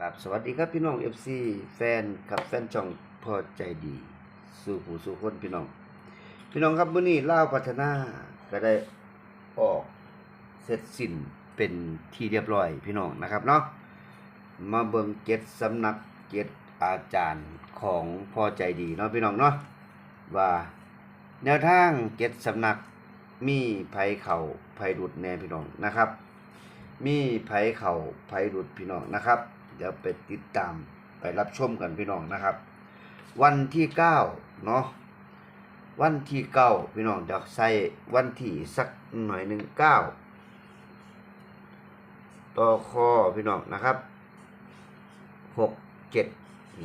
ครับสวัสดีครับพี่น้อง FC แฟนกับแฟนช่องพอใจดี สู่ผู้สู่คนพี่น้อง พี่น้องครับมื้อนี้ล่าวพัฒนาก็ได้ออกเสร็จสิ้นเป็นที่เรียบร้อยพี่น้องนะครับเนาะมาเบิ่งเจ็ดสำนักเจ็ดอาจารย์ของพอใจดีเนาะพี่น้องเนาะว่าแนวทางเจ็ดสำนักมีไผเข่าไผดุดแน่พี่น้องนะครับ มีไผเข่าไผดุดพี่น้องนะครับ ดี๋ยวไปติดตามไปรับชมกันพี่น้องนะครับ วันที่เก้าเนาะวันที่เก้าพี่น้องเดี๋ยวใส่วันที่สักหน่อยหนึ่งเก้าต่อคอพี่น้องนะครับหกเจ็ด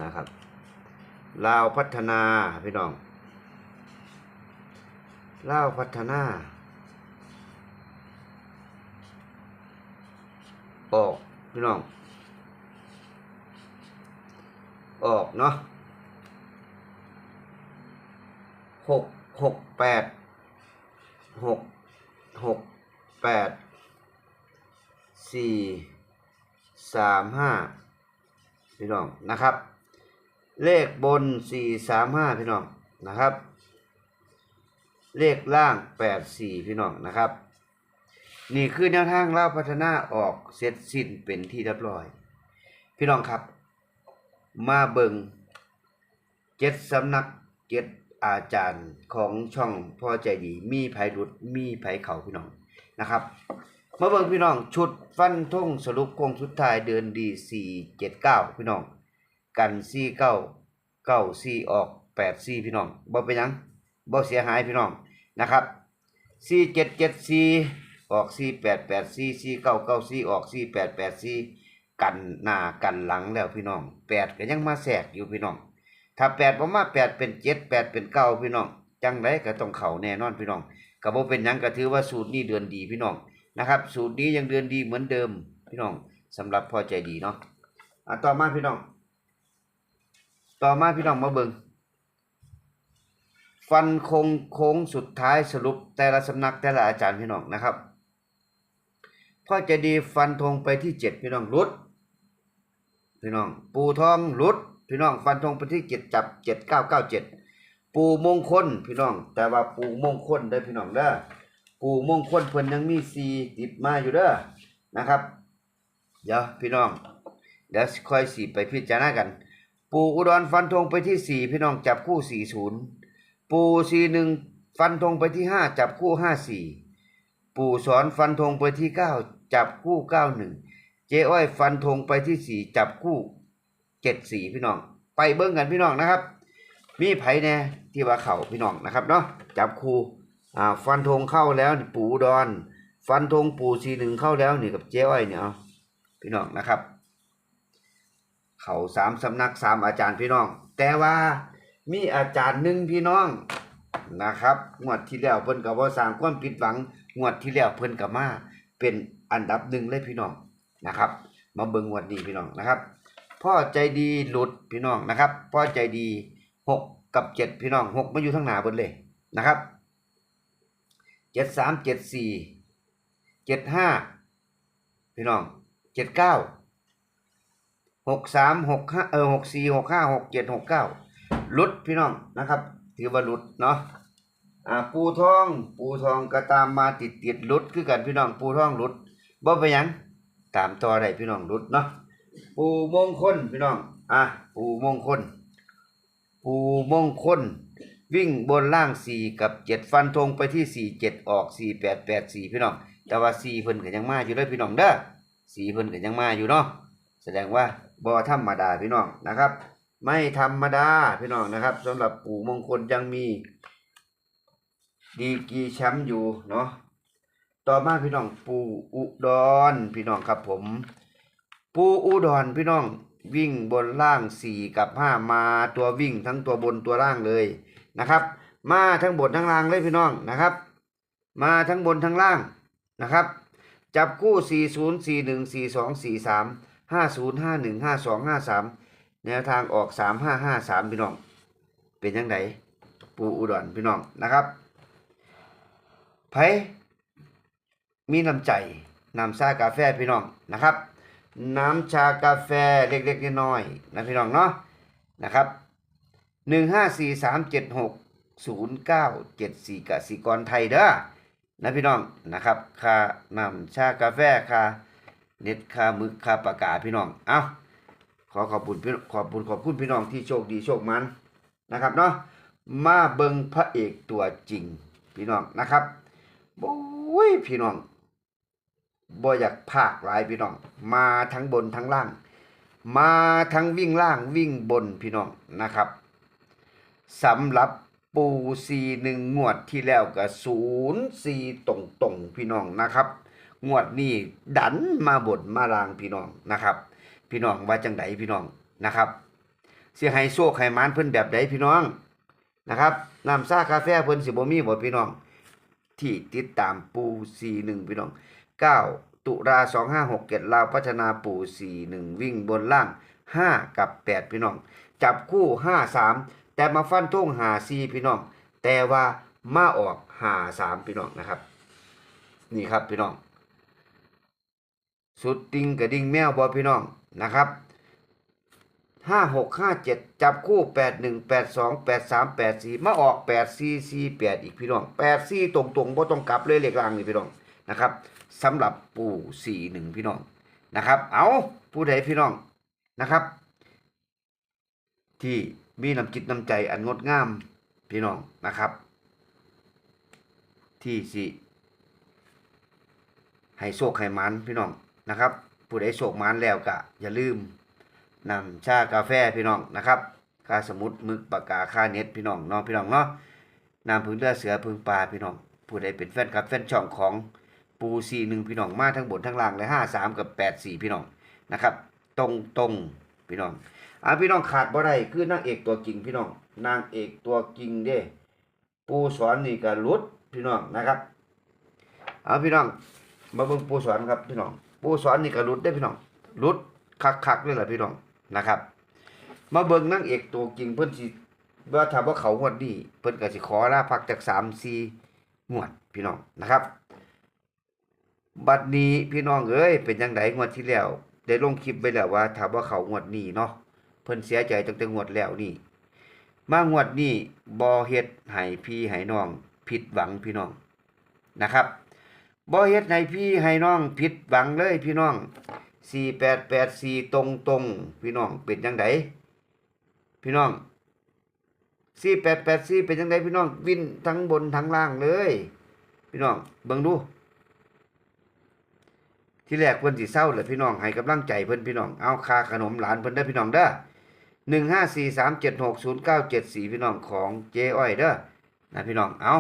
นะครับลาวพัฒนาพี่น้องลาวพัฒนาออกพี่น้อง ออกเนาะหกหกแปดหกหกแปดสี่สามห้าพี่น้องนะครับ เลขบนสี่สามห้าพี่น้องนะครับ เลขล่างแปดสี่พี่น้องนะครับ นี่คือแนวทางเล่าพัฒนาออกเสร็จสิ้นเป็นที่เรียบร้อย พี่น้องครับ มาเบิงเจ็ดสำนักเจ็ดอาจารย์ของช่องพ่อใจดี มีไผรุดมีไผเขาพี่น้องนะครับมาเบิงพี่น้องชุดฟันทงสรุปโค้งสุดท้ายเดือนดีสี่เจ็ดเก้าพี่น้อง กันสี่เก้าเก้าสี่ออกแปดสี่พี่น้องบ่เป็นยังบ่เสียหายพี่น้องนะครับสี่เจ็ดเจ็ดสี่ออกสี่แปดแปดสี่สี่เก้าเก้าสี่ออกสี่แปดแปดสี่ กันหน้ากันหลังแล้วพี่น้องแปดก็ยังมาแทรกอยู่พี่น้อง ถ้าแปดบ่มาแปดเป็นเจ็ดแปดเป็นเก้าพี่น้องจังไรก็ต้องเข่าแน่นอนพี่น้องก็บ่เป็นยังก็ถือว่าสูตรนี้เดือนดีพี่น้องนะครับ สูตรนี้ยังเดือนดีเหมือนเดิมพี่น้องสำหรับพอใจดีเนาะอะต่อมาพี่น้อง ต่อมาพี่น้องมาเบิงฟันคงโค้งสุดท้ายสรุปแต่ละสำนักแต่ละอาจารย์พี่น้องนะครับพ่อใจะดีฟันธงไปที่เจ็ดพี่น้องรุด พี่น้อง ปูทองรุด พี่น้องฟันธงไปที่เจ็ดจับเจ็ดเก้าเก้าเจ็ดปูมงคลพี่น้อง แต่ว่าปูมงคลเด้พี่น้องเด้อปูมงคลเพิ่นยังมีสีติดมาอยู่เด้อนะครับ เดี๋ยวพี่น้องเดี๋ยวค่อยสีไปพิจารณากัน ปูอุดรฟันธงไปที่สี่พี่น้องจับคู่สี่ศูนย์ปูสี่หนึ่งฟันธงไปที่ห้าจับคู่ห้าสี่ปูสอนฟันธงไปที่เก้าจับคู่เก้าหนึ่ง เจ้อ้อยฟันธงไปที่สี่จับคู่เจ็ดสี่พี่น้อง ไปเบิ้งกันพี่น้องนะครับ มีไผแน่ที่ว่าเข่าพี่น้องนะครับเนาะจับคู่อ่าฟันธงเข้าแล้วนี่ปูอุดรฟันธงปูสี่หนึ่งเข้าแล้วนี่กับเจ้อ้อยเนี่ยพี่น้องนะครับ เข่าสามสำนักสามอาจารย์พี่น้อง แต่ว่ามีอาจารย์หนึ่งพี่น้องนะครับงวดที่แล้วเพิ่นก็บ่สร้างความผิดหวังงวดที่แล้วเพิ่นก็มาเป็นอันดับหนึ่งเลยพี่น้อง นะครับ มาเบิ่งงวดนี้พี่น้องนะครับ พ่อใจดีหลุดพี่น้องนะครับ พ่อใจดีหกกับเจ็ดพี่น้องหกมาอยู่ทั้งหนาบิดเลยนะครับเจ็ดสามเจ็ดสี่เจ็ดห้าพี่น้องเจ็ดเก้าหกสามหกห้าเออหกสี่หกห้าหกเจ็ดหกเก้าลุดพี่น้องนะครับ ถือว่าลุดเนาะอ่าปูทอง ปูทองก็ตามมาติดติดลุดคือกันพี่น้องปูทองลุดบ่ไปนยัง ตามต่อได้พี่น้องลุดเนาะปูมงคลพี่น้องอะปูมงคล ปูมงคล วิ่งบนล่างสี่กับเจ็ดฟันธงไปที่สี่เจ็ดออกสี่แปดแปดสี่พี่น้อง แต่ว่าสี่เพิ่นก็ยังมาอยู่เด้อพี่น้องเด้อสี่เพิ่นก็ยังมาอยู่เนาะแสดงว่าบ่ธรรมดาพี่น้องนะครับ ไม่ธรรมดาพี่น้องนะครับสำหรับปู่มงคลยังมีดีกีแชมป์อยู่เนาะ ต่อมาพี่น้องปูอุดรพี่น้องครับผม ปูอุดรพี่น้องวิ่งบนล่างสี่กับห้ามาตัววิ่งทั้งตัวบนตัวล่างเลยนะครับ มาทั้งบนทั้งล่างเลยพี่น้องนะครับ มาทั้งบนทั้งล่างนะครับ จับคู่ 40 41 42 43 50 51 52 53 แนวทางออก 3553 พี่น้อง เป็นยังไงปูอุดรพี่น้องนะครับไผ มีน้ำใจน้ำซากาแฟพี่น้องนะครับ น้ำชากาแฟเล็กๆน้อยๆนะพี่น้องเนาะนะครับหนึ่งห้าสี่สามเจ็ดหกศูนย์เก้าเจ็ดสี่กสิกรไทยเด้อนะพี่น้องนะครับค่าน้ำชากาแฟค่าเน็ตค่ามึกค่าปากกาพี่น้องเอาขอขอบคุณพี่ขอบคุณขอบคุณพี่น้องที่โชคดีโชคมันนะครับเนาะมาเบิงพระเอกตัวจริงพี่น้องนะครับโอ้ยพี่น้อง บ่อยากภาคหลายพี่น้อง มาทั้งบนทั้งล่าง มาทั้งวิ่งล่างวิ่งบนพี่น้องนะครับสำหรับปูซีหนึ่งงวดที่แล้วก็ศูนย์ซีตรงตรงพี่น้องนะครับ งวดนี้ดันมาบนมาลางพี่น้องนะครับ พี่น้องว่าจังไดพี่น้องนะครับสิให้โชคให้หมานเพิ่นแบบใดพี่น้องนะครับน้ำซากาแฟเพิ่นสิบ่มีบ่พี่น้อง ที่ติดตามปูซีหนึ่งพี่น้อง9 ตุลา2567ลาวพัฒนาปู่41วิ่งบนล่าง5กับ8พี่น้อง จับคู่53แต่มาฟันทุ่งหา4พี่น้อง แต่ว่ามาออกหา3พี่น้องนะครับ นี่ครับพี่น้อง สุดติงกับดิ่งแมวบอพี่น้องนะครับห้าหกห้าเจ็ดจับคู่แปดหนึ่งแปดสองแปดสามแปดสี่มาออกแปดสี่สี่แปดอีกพี่น้องแปดสี่ตรงตรงๆบ่ต้องกลับเลยเลขล่างนี่พี่น้องนะครับ สำหรับปู่สี่หนึ่งพี่น้องนะครับ เอาผู้ใดพี่น้องนะครับ ที่มีน้ำจิตน้ำใจอันงดงามพี่น้องนะครับ ที่สิให้โชคให้มันพี่น้องนะครับ ผู้ใดโชคมันแล้วก็อย่าลืมนำชากาแฟพี่น้องนะครับค่าสมุดมึกปากกาค่าเน็ตพี่น้องน้องพี่น้องเนาะนำพึ่งเลือเสือพึ่งปลาพี่น้องผู้ใดเป็นแฟนคลับแฟนช่องของ ปูซีหนึ่งพี่น้องมาทั้งบนทั้งล่างเลยห้าสามกับแปดสี่พี่น้องนะครับ ตรงตรงพี่น้องอ่าพี่น้องขาดบ่ได้คือนางเอกตัวจริงพี่น้องนางเอกตัวจริงเด้ ปูสอนนี่ก็รุดพี่น้องนะครับเอาพี่น้อง มาเบิ่งปูสอนครับพี่น้อง ปูสอนนี่ก็รุดได้พี่น้องรุดคักๆเลยล่ะพี่น้องนะครับ มาเบิ่งนางเอกตัวจริงเพิ่นสิว่าถ้าว่าเขางวดนี้เพิ่นก็สิขอลาพักจาก3 4งวดพี่น้องนะครับ บัดนี้พี่น้องเอ้ยเป็นจังไดงวดที่แล้วได้ลงคลิปไว้แล้วว่าถ้าว่าเขางวดนี้เนาะเพิ่นเสียใจตั้งแต่งวดแล้วนี่ มางวดนี้บ่เฮ็ดให้พี่ให้น้องผิดหวังพี่น้องนะครับบ่เฮ็ดให้พี่ให้น้องผิดหวังเลยพี่น้อง4884ตรงตรงพี่น้องเป็นจังไดพี่น้อง4884เป็นจังไดพี่น้อง วินทั้งบนทั้งล่างเลย พี่น้องเบิ่งดู ที่แรกเพิ่นสิเศร้าแหละพี่น้องให้กำลังใจเพิ่นพี่น้องเอาคาขนมหลานเพิ่นเด้พี่น้องเด้อ1543760974พี่น้องของเจ๊อ้อยเด้อนะพี่น้องเอา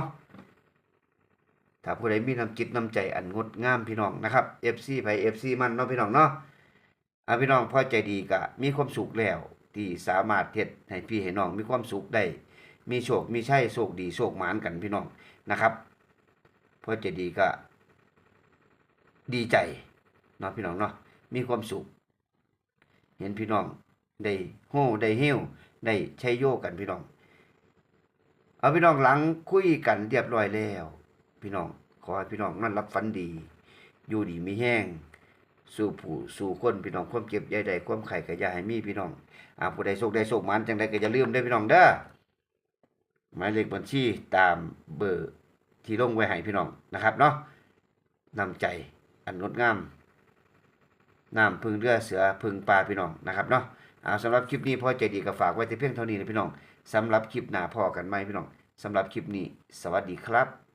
ถ้าผู้ใดมีน้ำจิตน้ำใจอันงดงามพี่น้องนะครับ FC ไป FC มันเนาะพี่น้องเนาะอาพี่น้องพอใจดีก็มีความสุขแล้วที่สามารถเฮ็ดให้พี่ให้น้องมีความสุขได้ มีโชคมีชัยโชคดีโชคหมานกันพี่น้องนะครับพอใจดีก็ดีใจ นาะพี่น้องเนาะมีความสุข เห็นพี่น้องได้โห่ได้เหี้ยวได้ใช้โยกันพี่น้อง เอาพี่น้องหลังคุยกันเรียบร้อยแล้ว พี่น้องขอให้พี่น้องนั่นรับฝันดี อยู่ดีมีแห้ง สู่ผู้สู่คนพี่น้องความเจ็บใหญ่ใดความไข่ก็อย่าให้มีพี่น้องอาผู้ใดโชคใดโชคมันจังใดก็อย่าลืมเด้พี่น้องเด้อหมายเลขบัญชีตามเบอร์ที่ลงไว้ให้พี่น้องนะครับเนาะนำใจอันงดงาม น้ำพึ่งเรือเสือพึ่งปลาพี่น้องนะครับเนาะเอาสำหรับคลิปนี้พ่อใจดีก็ฝากไว้แต่เพียงเท่านี้นะพี่น้องสำหรับคลิปหน้าพ่อกันไหมพี่น้องสำหรับคลิปนี้ สวัสดีครับ